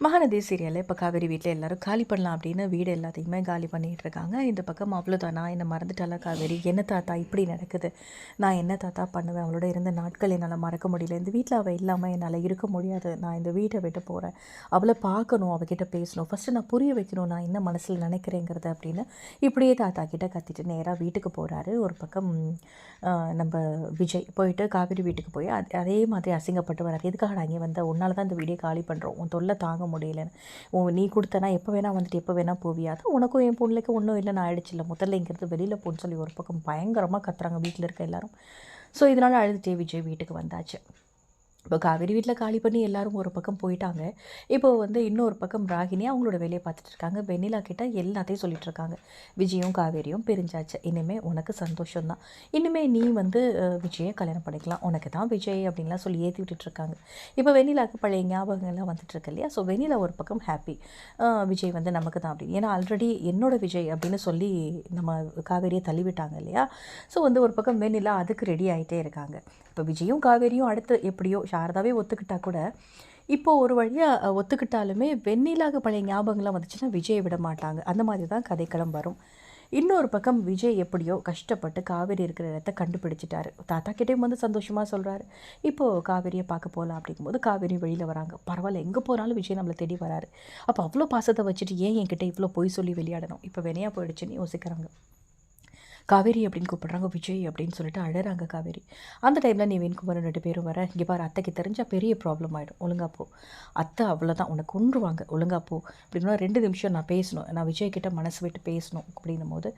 மகாநதி சீரியலில் இப்போ காவேரி வீட்டில் எல்லோரும் காலி பண்ணலாம் அப்படின்னு வீடு எல்லாத்தையுமே காலி பண்ணிகிட்டு இருக்காங்க. இந்த பக்கம் அவ்வளோதானா என்னை மறந்துட்டாலா காவேரி? என்ன தாத்தா இப்படி நடக்குது? நான் என்ன தாத்தா பண்ணுவேன்? அவளோட இருந்த நாட்கள் என்னால் மறக்க முடியல. இந்த வீட்டில் அவள் இல்லாமல் என்னால் இருக்க முடியாது. நான் இந்த வீட்டை விட்டு போகிறேன் அவளை பார்க்கணும் அவகிட்ட பேசணும். ஃபஸ்ட்டு நான் புரிய வைக்கணும். நான் என்ன மனசில் நினைக்கிறேங்கிறத அப்படின்னு இப்படியே தாத்தா கிட்டே கத்திட்டு நேராக வீட்டுக்கு போகிறாரு ஒரு பக்கம் நம்ம விஜய் போயிட்டு காவேரி வீட்டுக்கு போய் அது- அதே மாதிரி அசிங்கப்பட்டு வராரு. எதுக்காக நான் இங்கே வந்த? உன்னால் தான் இந்த வீடியோ காலி பண்ணுறோம் உன் தொல்லை தாங்க முடியலன்னு. நீ கொடுத்தனா எப்போ வேணா வந்துட்டு எப்போ வேணா போவியா? அது உனக்கும் என் பொண்ணுக்கு ஒன்றும் இல்லை நான் ஆயிடுச்சு இல்லை முதல்ல இங்கிறது வெளியில் போன்னு சொல்லி ஒரு பக்கம் பயங்கரமாக கத்துறாங்க வீட்டில் இருக்க எல்லாரும். ஸோ இதனால் அழுதுட்டே விஜய் வீட்டுக்கு வந்தாச்சு. இப்போ காவேரி வீட்டில் காலி பண்ணி எல்லாரும் ஒரு பக்கம் போயிட்டாங்க. இப்போ வந்து இன்னொரு பக்கம் ராகினி அவங்களோட வேலையை பார்த்துட்டு இருக்காங்க. வெண்ணிலா கிட்ட எல்லாத்தையும் சொல்லிட்டு இருக்காங்க. விஜயும் காவேரியும் பிரிஞ்சாச்சு. இனிமேல் உனக்கு சந்தோஷம்தான் இனிமேல் நீ வந்து விஜயை கல்யாணம் பண்ணிக்கலாம். உனக்கு தான் விஜய் அப்படின்லாம் சொல்லி ஏற்றி விட்டுட்டு இருக்காங்க. இப்போ வெண்ணிலாவுக்கு பழைய ஞாபகங்கள்லாம் வந்துட்டு இருக்கு இல்லையா? ஸோ வெண்ணிலா ஒரு பக்கம் ஹாப்பி விஜய் வந்து நமக்கு தான் அப்படின்னு. ஏன்னா ஆல்ரெடி என்னோட விஜய் அப்படின்னு சொல்லி நம்ம காவேரியை தள்ளிவிட்டாங்க இல்லையா? ஸோ வந்து ஒரு பக்கம் வெண்ணிலா அதுக்கு ரெடி ஆகிட்டே இருக்காங்க. இப்போ விஜயும் காவேரியும் அடுத்து எப்படியோ சாரதாவே ஒத்துக்கிட்டா கூட இப்போது ஒரு வழியாக ஒத்துக்கிட்டாலுமே வெண்ணிலாக பழைய ஞாபகங்கள்லாம் வந்துச்சுன்னா விஜயை விட மாட்டாங்க. அந்த மாதிரி தான் கதைக்களம் வரும். இன்னொரு பக்கம் விஜய் எப்படியோ கஷ்டப்பட்டு காவேரி இருக்கிற இடத்த கண்டுபிடிச்சிட்டாரு. தாத்தா கிட்டேயும் வந்து சந்தோஷமாக சொல்கிறாரு இப்போது காவேரியை பார்க்க போகலாம் அப்படிங்கும்போது காவேரி வெளியில் வராங்க. பரவாயில்ல எங்கே போனாலும் விஜய் நம்மளை தேடி வராரு. அப்போ அவ்வளோ பாசத்தை வச்சுட்டு ஏன் என்கிட்ட இவ்வளோ பொய் சொல்லி விளையாடணும்? இப்போ வினையாக போயிடுச்சுன்னு யோசிக்கிறாங்க. காவேரி அப்படின்னு கூப்பிட்றாங்க விஜய் அப்படின்னு சொல்லிட்டு அழகிறாங்க காவேரி. அந்த டைமில் நீ வேணுகுமார் ரெண்டு பேரும் வர இங்கே பாரு அத்தைக்கு தெரிஞ்சால் பெரிய ப்ராப்ளம் ஆகிடும் ஒழுங்கா போ. அத்தை அவ்வளோதான் உனக்கு கொன்றுவாங்க. ஒழுங்கா போ. அப்படின்னா ரெண்டு நிமிஷம் நான் பேசணும். நான் விஜய் கிட்ட மனசு விட்டு பேசணும் அப்படின்னும் போது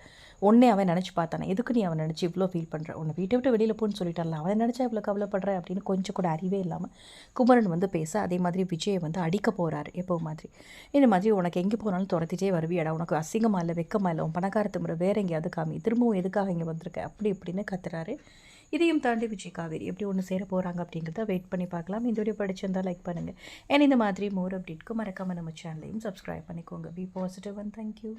உன்னே அவன் நினச்சி பார்த்தானே எதுக்கு நீ அவன் நினச்சி இவ்வளோ ஃபீல் பண்ணுற உன்னை வீட்டை விட்டு வெளியில் போன்னு சொல்லிட்டார்ல அவன் நினச்சா இவ்வளோ கவலைப்படுற அப்படின்னு கொஞ்சம் கூட அறிவே இல்லாமல் குமரன் வந்து பேச அதே மாதிரி விஜயை வந்து அடிக்க போகிறாரு எப்போ மாதிரி. இந்த மாதிரி உனக்கு எங்கே போனாலும் துரத்திட்டே வருவியடா உனக்கு அசிங்கமாக இல்லை வெக்கமா இல்லை உன் பணக்காரத்து முறை வேற எங்கேயாவது காமி திரும்பவும் எதுக்காக இங்கே வந்திருக்க? அப்படி இப்படின்னு கத்துறாரு. இதையும் தாண்டி விஜய் காவேரி எப்படி ஒன்று சேர போகிறாங்க அப்படிங்கிறத வெயிட் பண்ணி பார்க்கலாம். இந்த வீடியோ படிச்சிருந்தா லைக் பண்ணுங்கள் ஏன் இந்த மாதிரி மோர் அப்டேட்க்கு மறக்காமல் நம்ம சேனலையும் சப்ஸ்கிரைப் பண்ணிக்கோங்க. B positive and thank you